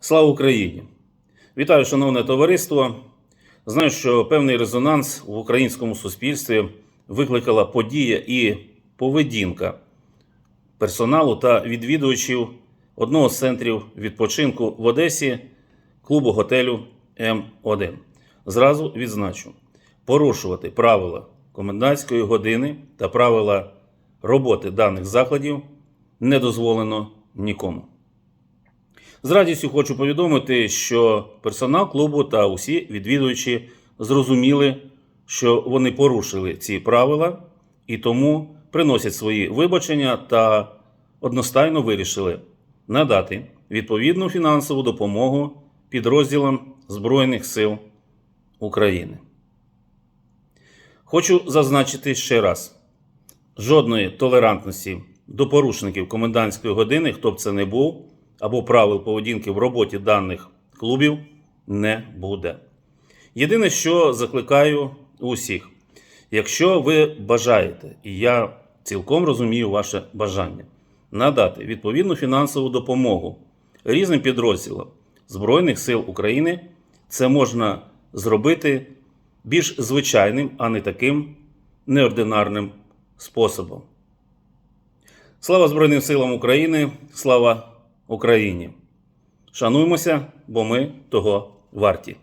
Слава Україні! Вітаю, шановне товариство. Знаю, що певний резонанс в українському суспільстві викликала подія і поведінка персоналу та відвідувачів одного з центрів відпочинку в Одесі клубу готелю М1. Зразу відзначу: порушувати правила комендантської години та правила роботи даних закладів не дозволено нікому. З радістю хочу повідомити, що персонал клубу та усі відвідувачі зрозуміли, що вони порушили ці правила і тому приносять свої вибачення та одностайно вирішили надати відповідну фінансову допомогу підрозділам Збройних сил України. Хочу зазначити ще раз: жодної толерантності до порушників комендантської години, хто б це не був, або правил поведінки в роботі даних клубів не буде. Єдине, що закликаю усіх, якщо ви бажаєте, і я цілком розумію ваше бажання, надати відповідну фінансову допомогу різним підрозділам Збройних сил України, це можна зробити більш звичайним, а не таким неординарним способом. Слава Збройним силам України! Слава Україні! Шануймося, бо ми того варті.